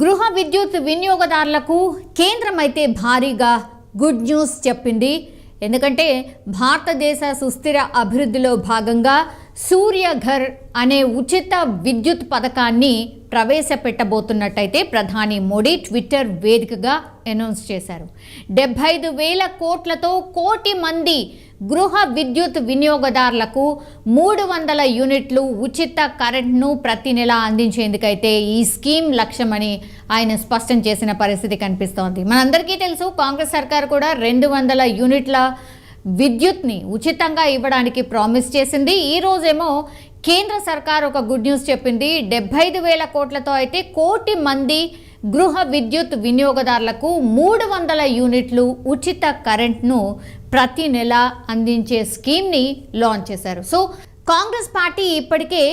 గృహ విద్యుత్ వినియోగదారులకు కేంద్రం అయితే భారీగా గుడ్ న్యూస్ చెప్పింది. ఎందుకంటే భారతదేశ సుస్థిర అభివృద్ధిలో భాగంగా సూర్యఘర్ అనే ఉచిత విద్యుత్ పథకాన్ని ప్రవేశపెట్టబోతున్నట్టయితే ప్రధాని మోడీ ట్విట్టర్ వేదికగా అనౌన్స్ చేశారు. డెబ్బై ఐదు వేల కోట్లతో కోటి మంది గృహ విద్యుత్ వినియోగదారులకు మూడు వందల యూనిట్లు ఉచిత కరెంట్ను ప్రతి నెల అందించేందుకైతే ఈ స్కీమ్ లక్ష్యమని ఆయన స్పష్టం చేసిన పరిస్థితి కనిపిస్తోంది. మనందరికీ తెలుసు కాంగ్రెస్ సర్కార్ కూడా రెండు వందల యూనిట్ల విద్యుత్ని ఉచితంగా ఇవ్వడానికి ప్రామిస్ చేసింది. ఈ రోజేమో కేంద్ర సర్కార్ ఒక గుడ్ న్యూస్ చెప్పింది. డెబ్బై ఐదు వేల కోట్లతో అయితే కోటి మంది గృహ విద్యుత్ వినియోగదారులకు మూడు వందల యూనిట్లు ఉచిత కరెంట్ను ప్రతి నెల అందించే స్కీమ్ని లాంచ్ చేశారు. సో కాంగ్రెస్ పార్టీ ఇప్పటికే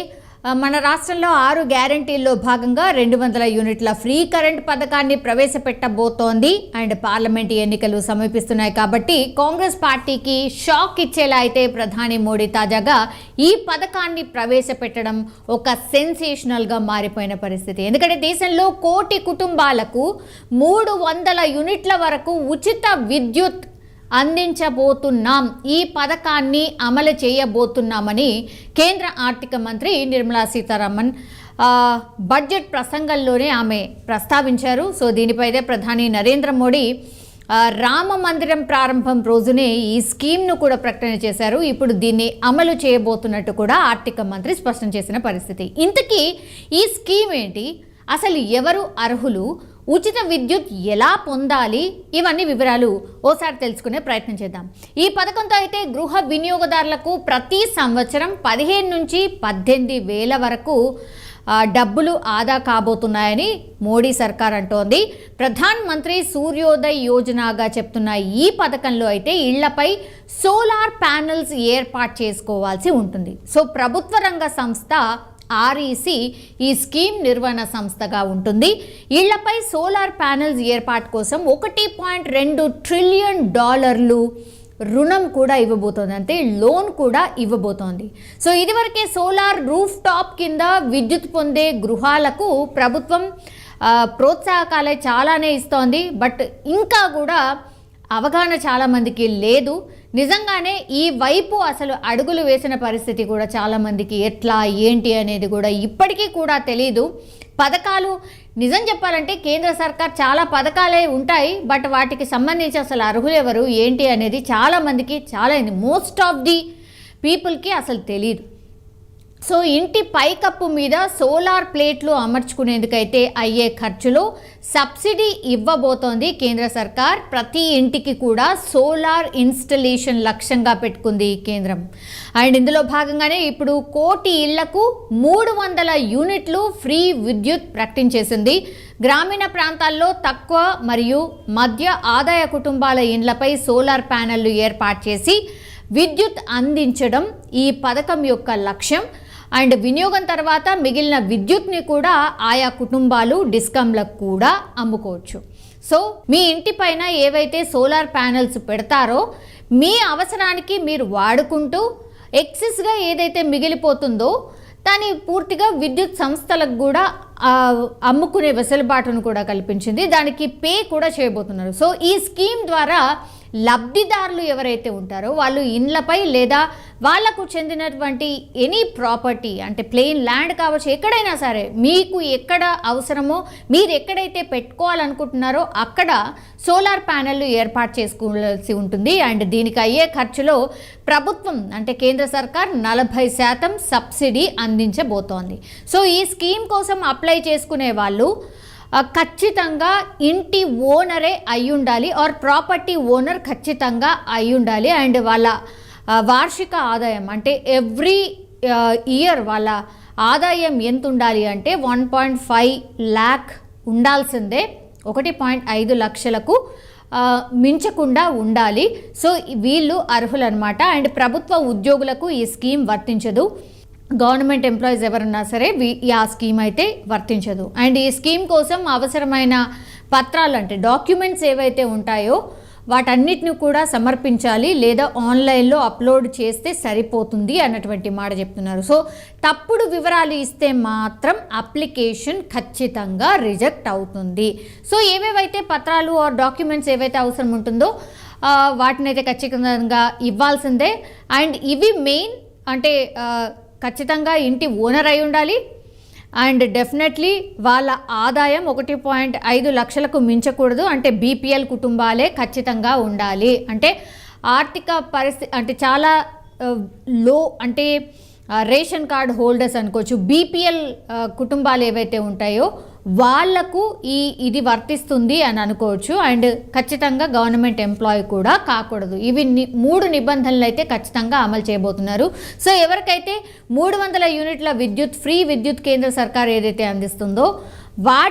మన రాష్ట్రంలో ఆరు గ్యారంటీల్లో భాగంగా రెండు వందల యూనిట్ల ఫ్రీ కరెంట్ పథకాన్ని ప్రవేశపెట్టబోతోంది. అండ్ పార్లమెంట్ ఎన్నికలు సమీపిస్తున్నాయి కాబట్టి కాంగ్రెస్ పార్టీకి షాక్ ఇచ్చేలా అయితే ప్రధాని మోడీ తాజాగా ఈ పథకాన్ని ప్రవేశపెట్టడం ఒక సెన్సేషనల్గా మారిపోయిన పరిస్థితి. ఎందుకంటే దేశంలో కోటి కుటుంబాలకు మూడు వందల యూనిట్ల వరకు ఉచిత విద్యుత్ అందించబోతున్నాం. ఈ పథకాన్ని అమలు చేయబోతున్నామని కేంద్ర ఆర్థిక మంత్రి నిర్మలా సీతారామన్ బడ్జెట్ ప్రసంగంలోనే ఆమె ప్రస్తావించారు. సో దీనిపైదే ప్రధాని నరేంద్ర మోడీ రామ మందిరం ప్రారంభం రోజునే ఈ స్కీమ్ను కూడా ప్రకటన చేశారు. ఇప్పుడు దీన్ని అమలు చేయబోతున్నట్టు కూడా ఆర్థిక మంత్రి స్పష్టం చేసిన పరిస్థితి. ఇంతకీ ఈ స్కీమ్ ఏంటి? అసలు ఎవరు అర్హులు? ఉచిత విద్యుత్ ఎలా పొందాలి? ఇవన్నీ వివరాలు ఓసారి తెలుసుకునే ప్రయత్నం చేద్దాం. ఈ పథకంతో అయితే గృహ వినియోగదారులకు ప్రతి సంవత్సరం పదిహేను నుంచి పద్దెనిమిది వేల వరకు డబ్బులు ఆదా కాబోతున్నాయని మోడీ సర్కార్ అంటోంది. ప్రధాన్ మంత్రి సూర్యోదయ్ యోజనగా చెప్తున్న ఈ పథకంలో అయితే ఇళ్ళపై సోలార్ ప్యానెల్స్ ఏర్పాటు చేసుకోవాల్సి ఉంటుంది. సో ప్రభుత్వ రంగ సంస్థ ఆర్ఈసి ఈ స్కీమ్ నిర్వహణ సంస్థగా ఉంటుంది. ఇళ్ళపై సోలార్ ప్యానెల్స్ ఏర్పాటు కోసం ఒకటి పాయింట్ రెండు ట్రిలియన్ డాలర్లు రుణం కూడా ఇవ్వబోతోంది. అంటే లోన్ కూడా ఇవ్వబోతోంది. సో ఇదివరకే సోలార్ రూఫ్ టాప్ కింద విద్యుత్ పొందే గృహాలకు ప్రభుత్వం ప్రోత్సాహకాలే చాలానే ఇస్తోంది. బట్ ఇంకా కూడా అవగాహన చాలామందికి లేదు. నిజంగానే ఈ వైపు అసలు అడుగులు వేసిన పరిస్థితి కూడా చాలామందికి ఎట్లా ఏంటి అనేది కూడా ఇప్పటికీ కూడా తెలియదు పథకాలు నిజం చెప్పాలంటే కేంద్ర సర్కార్ చాలా పథకాలే ఉంటాయి బట్ వాటికి సంబంధించి అసలు అర్హులు ఎవరు ఏంటి అనేది చాలామందికి చాలా మోస్ట్ ఆఫ్ ది పీపుల్కి అసలు తెలియదు సో ఇంటి పైకప్పు మీద సోలార్ ప్లేట్లు అమర్చుకునేందుకైతే అయ్యే ఖర్చులో సబ్సిడీ ఇవ్వబోతోంది కేంద్ర సర్కార్. ప్రతి ఇంటికి కూడా సోలార్ ఇన్స్టలేషన్ లక్ష్యంగా పెట్టుకుంది కేంద్రం. అండ్ ఇందులో భాగంగానే ఇప్పుడు కోటి ఇళ్ళకు మూడు వందల యూనిట్లు ఫ్రీ విద్యుత్ ప్రకటించేసింది. గ్రామీణ ప్రాంతాల్లో తక్కువ మరియు మధ్య ఆదాయ కుటుంబాల ఇండ్లపై సోలార్ ప్యానెళ్ళు ఏర్పాటు చేసి విద్యుత్ అందించడం ఈ పథకం యొక్క లక్ష్యం. అండ్ వినియోగం తర్వాత మిగిలిన విద్యుత్ని కూడా ఆయా కుటుంబాలు డిస్కంలకు కూడా అమ్ముకోవచ్చు. సో మీ ఇంటి పైన ఏవైతే సోలార్ ప్యానెల్స్ పెడతారో మీ అవసరానికి మీరు వాడుకుంటూ ఎక్సెస్గా ఏదైతే మిగిలిపోతుందో దాన్ని పూర్తిగా విద్యుత్ సంస్థలకు కూడా అమ్ముకునే వెసులుబాటును కూడా కల్పించింది. దానికి పే కూడా చేయబోతున్నారు. సో ఈ స్కీమ్ ద్వారా లబ్ధిదారులు ఎవరైతే ఉంటారో వాళ్ళు ఇండ్లపై లేదా వాళ్ళకు చెందినటువంటి ఎనీ ప్రాపర్టీ అంటే ప్లెయిన్ ల్యాండ్ కావచ్చు ఎక్కడైనా సరే మీకు ఎక్కడ అవసరమో మీరు ఎక్కడైతే పెట్టుకోవాలనుకుంటున్నారో అక్కడ సోలార్ ప్యానెల్ ఏర్పాటు చేసుకోవాల్సి ఉంటుంది. అండ్ దీనికి అయ్యే ఖర్చులో ప్రభుత్వం అంటే కేంద్ర సర్కార్ నలభై శాతం సబ్సిడీ అందించబోతోంది. సో ఈ స్కీమ్ కోసం అప్లై చేసుకునే వాళ్ళు ఖచ్చితంగా ఇంటి ఓనరే అయి ఉండాలి ఆర్ ప్రాపర్టీ ఓనర్ ఖచ్చితంగా అయి ఉండాలి అండ్ వాళ్ళ వార్షిక ఆదాయం అంటే ఎవ్రీ ఇయర్ వాళ్ళ ఆదాయం ఎంత ఉండాలి అంటే వన్ పాయింట్ ఫైవ్ ల్యాక్ ఉండాల్సిందే. ఒకటి పాయింట్ ఐదు లక్షలకు మించకుండా ఉండాలి. సో వీళ్ళు అర్హులు అనమాట అండ్ ప్రభుత్వ ఉద్యోగులకు ఈ స్కీమ్ వర్తించదు. గవర్నమెంట్ ఎంప్లాయీస్ ఎవరన్నా సరే ఈ ఆ స్కీమ్ అయితే వర్తించదు. అండ్ ఈ స్కీమ్ కోసం అవసరమైన పత్రాలు అంటే డాక్యుమెంట్స్ ఏవైతే ఉంటాయో వాటన్నిటిని కూడా సమర్పించాలి లేదా ఆన్లైన్లో అప్లోడ్ చేస్తే సరిపోతుంది అన్నటువంటి మాట చెప్తున్నారు. సో తప్పుడు వివరాలు ఇస్తే మాత్రం అప్లికేషన్ ఖచ్చితంగా రిజెక్ట్ అవుతుంది. సో ఏవేవైతే పత్రాలు ఆర్ డాక్యుమెంట్స్ ఏవైతే అవసరం ఉంటుందో వాటినైతే ఖచ్చితంగా ఇవ్వాల్సిందే. అండ్ ఇవి మెయిన్ అంటే ఖచ్చితంగా ఇంటి ఓనర్ అయి ఉండాలి. అండ్ డెఫినెట్లీ వాళ్ళ ఆదాయం ఒకటి పాయింట్ ఐదు లక్షలకు మించకూడదు. అంటే బీపీఎల్ కుటుంబాలే ఖచ్చితంగా ఉండాలి. అంటే ఆర్థిక పరిస్థితి అంటే చాలా లో అంటే రేషన్ కార్డ్ హోల్డర్స్ అనుకోవచ్చు. బీపీఎల్ కుటుంబాలు ఏవైతే ఉంటాయో వాళ్ళకు ఈ ఇది వర్తిస్తుంది అని అనుకోవచ్చు. అండ్ ఖచ్చితంగా గవర్నమెంట్ ఎంప్లాయీ కూడా కాకూడదు. ఇవి మూడు నిబంధనలు అయితే ఖచ్చితంగా అమలు చేయబోతున్నారు. సో ఎవరికైతే మూడు వందల యూనిట్ల విద్యుత్ ఫ్రీ విద్యుత్ కేంద్ర సర్కార్ ఏదైతే అందిస్తుందో వాటి